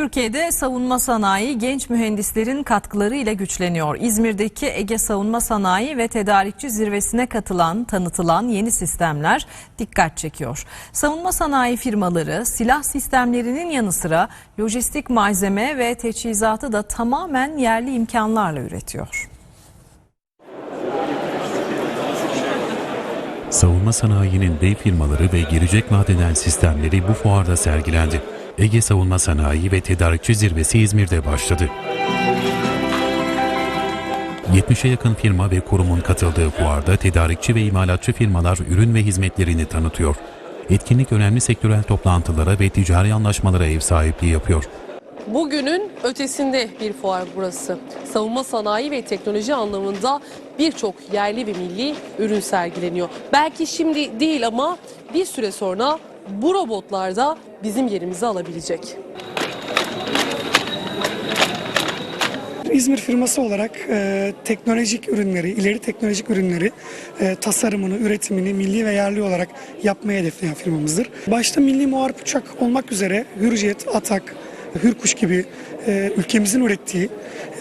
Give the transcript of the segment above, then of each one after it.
Türkiye'de savunma sanayi genç mühendislerin katkılarıyla güçleniyor. İzmir'deki Ege Savunma Sanayi ve Tedarikçi Zirvesi'ne katılan, tanıtılan yeni sistemler dikkat çekiyor. Savunma sanayi firmaları silah sistemlerinin yanı sıra lojistik malzeme ve teçhizatı da tamamen yerli imkanlarla üretiyor. Savunma sanayinin dev firmaları ve gelecek vaat eden sistemleri bu fuarda sergilendi. Ege Savunma Sanayi ve Tedarikçi Zirvesi İzmir'de başladı. 70'e yakın firma ve kurumun katıldığı fuarda tedarikçi ve imalatçı firmalar ürün ve hizmetlerini tanıtıyor. Etkinlik önemli sektörel toplantılara ve ticari anlaşmalara ev sahipliği yapıyor. Bugünün ötesinde bir fuar burası. Savunma sanayi ve teknoloji anlamında birçok yerli ve milli ürün sergileniyor. Belki şimdi değil ama bir süre sonra bu robotlar da bizim yerimizi alabilecek. İzmir firması olarak e, teknolojik ürünleri, ileri teknolojik ürünleri e, tasarımını, üretimini milli ve yerli olarak yapmayı hedefleyen firmamızdır. Başta milli muharip uçak olmak üzere Hürjet, Atak, Hürkuş gibi e, ülkemizin ürettiği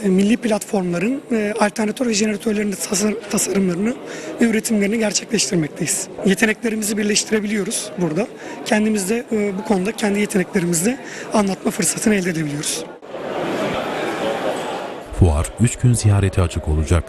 e, milli platformların e, alternatör ve jeneratörlerinin tasar- tasarımlarını ve üretimlerini gerçekleştirmekteyiz. Yeteneklerimizi birleştirebiliyoruz burada. Kendimiz de e, bu konuda kendi yeteneklerimizi anlatma fırsatını elde edebiliyoruz. Fuar 3 gün ziyarete açık olacak.